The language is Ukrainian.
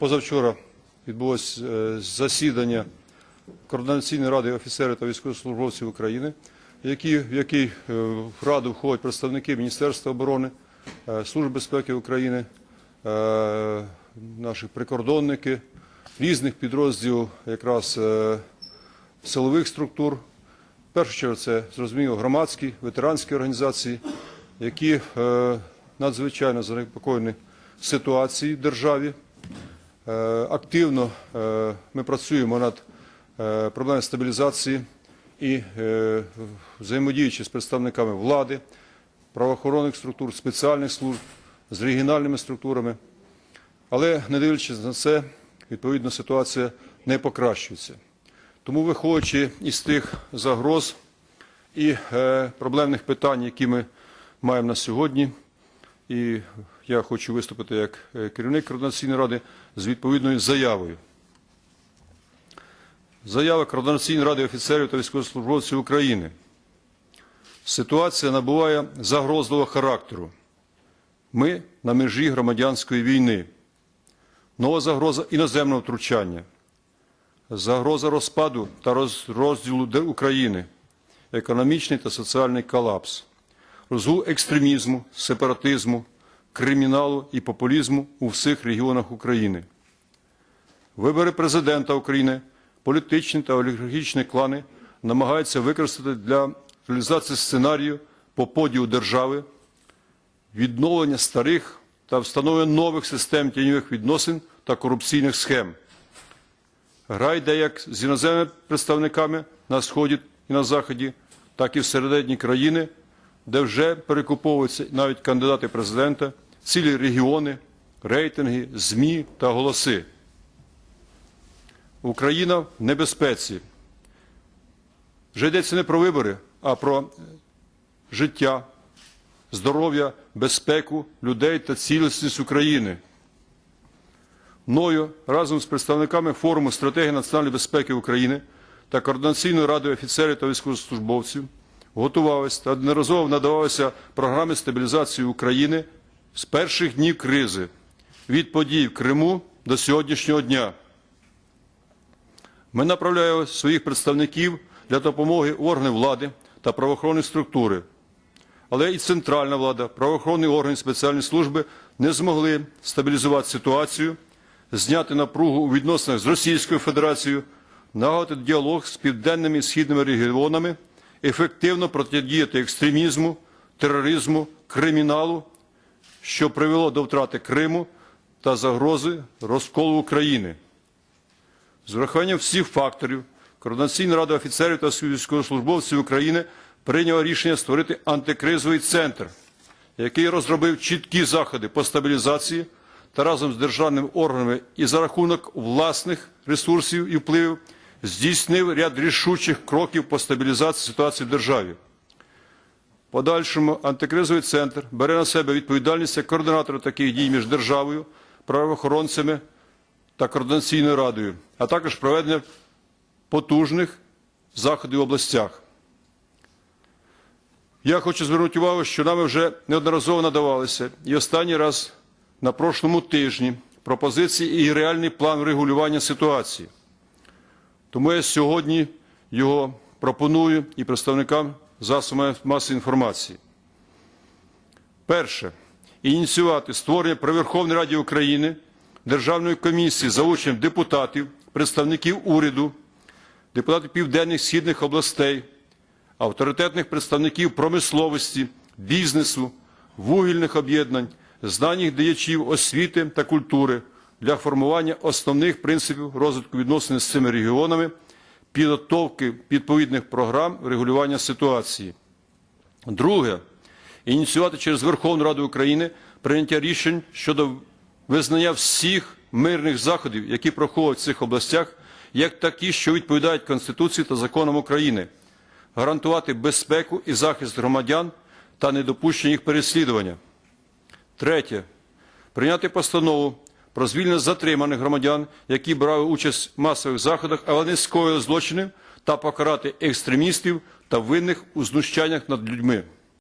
Позавчора відбулось е, засідання Координаційної ради офіцерів та військовослужбовців України, в який е, в раду входять представники Міністерства оборони, е, Служби безпеки України, наші прикордонники, різних підрозділів якраз силових структур. В першу чергу це зрозуміло громадські, ветеранські організації, які надзвичайно занепокоєні ситуацією в державі. Е, Активно е, ми працюємо над е, проблемою стабілізації і взаємодіючи з представниками влади, правоохоронних структур, спеціальних служб, з регіональними структурами. Але не дивлячись на це, відповідно ситуація не покращується. Тому, виходячи із тих загроз і проблемних питань, які ми маємо на сьогодні, і я хочу виступити як е, керівник Координаційної ради з відповідною заявою. Заява Координаційної ради офіцерів та військовослужбовців України. Ситуація набуває загрозливого характеру. Ми на межі громадянської війни. Нова загроза іноземного втручання, загроза розпаду та розділу України, економічний та соціальний колапс, розгул екстремізму, сепаратизму, криміналу і популізму у всіх регіонах України. Вибори президента України, політичні та олігархічні клани намагаються використати для реалізації сценарію по поділу держави, відновлення старих та встановлення нових систем тіньових відносин та корупційних схем. Гра йде як з іноземними представниками на Сході і на Заході, так і всередині країни, де вже перекуповуються навіть кандидати президента, цілі регіони, рейтинги, ЗМІ та голоси. Україна в небезпеці. Вже йдеться не про вибори, а про життя, здоров'я, безпеку людей та цілісність України. Мною разом з представниками форуму стратегії національної безпеки України та Координаційною радою офіцерів та військовослужбовців готувалися та одноразово надавалися програми стабілізації України з перших днів кризи від подій в Криму до сьогоднішнього дня. Ми направляємо своїх представників для допомоги органів влади та правоохоронних структури. Але і центральна влада, правоохоронні органи спеціальні служби не змогли стабілізувати ситуацію, зняти напругу у відносинах з Російською Федерацією, налагодити діалог з південними і східними регіонами, ефективно протидіяти екстремізму, тероризму, криміналу, що привело до втрати Криму та загрози розколу України. З врахуванням всіх факторів Координаційна рада офіцерів та військовослужбовців України прийняла рішення створити антикризовий центр, який розробив чіткі заходи по стабілізації та разом з державними органами і за рахунок власних ресурсів і впливів здійснив ряд рішучих кроків по стабілізації ситуації в державі. Подальшому антикризовий центр бере на себе відповідальність як координатора таких дій між державою, правоохоронцями та координаційною радою, а також проведення потужних заходів в областях. Я хочу звернути увагу, що нами вже неодноразово надавалися і останній раз на прошлому тижні пропозиції і реальний план регулювання ситуації. Тому я сьогодні його пропоную і представникам засобів масової інформації. Перше. Ініціювати створення при Верховній Раді України Державної комісії за учнем депутатів, представників уряду, депутатів південних східних областей, авторитетних представників промисловості, бізнесу, вугільних об'єднань, знаніх діячів освіти та культури для формування основних принципів розвитку відносин з цими регіонами, підготовки відповідних програм регулювання ситуації. Друге ініціювати через Верховну Раду України прийняття рішень щодо визнання всіх мирних заходів, які проходять в цих областях, як такі, що відповідають Конституції та законам України, гарантувати безпеку і захист громадян та недопущення їх переслідування. Третє. Прийняти постанову про звільнення затриманих громадян, які брали участь в масових заходах, але не скоїли злочини, та покарати екстремістів та винних у знущаннях над людьми.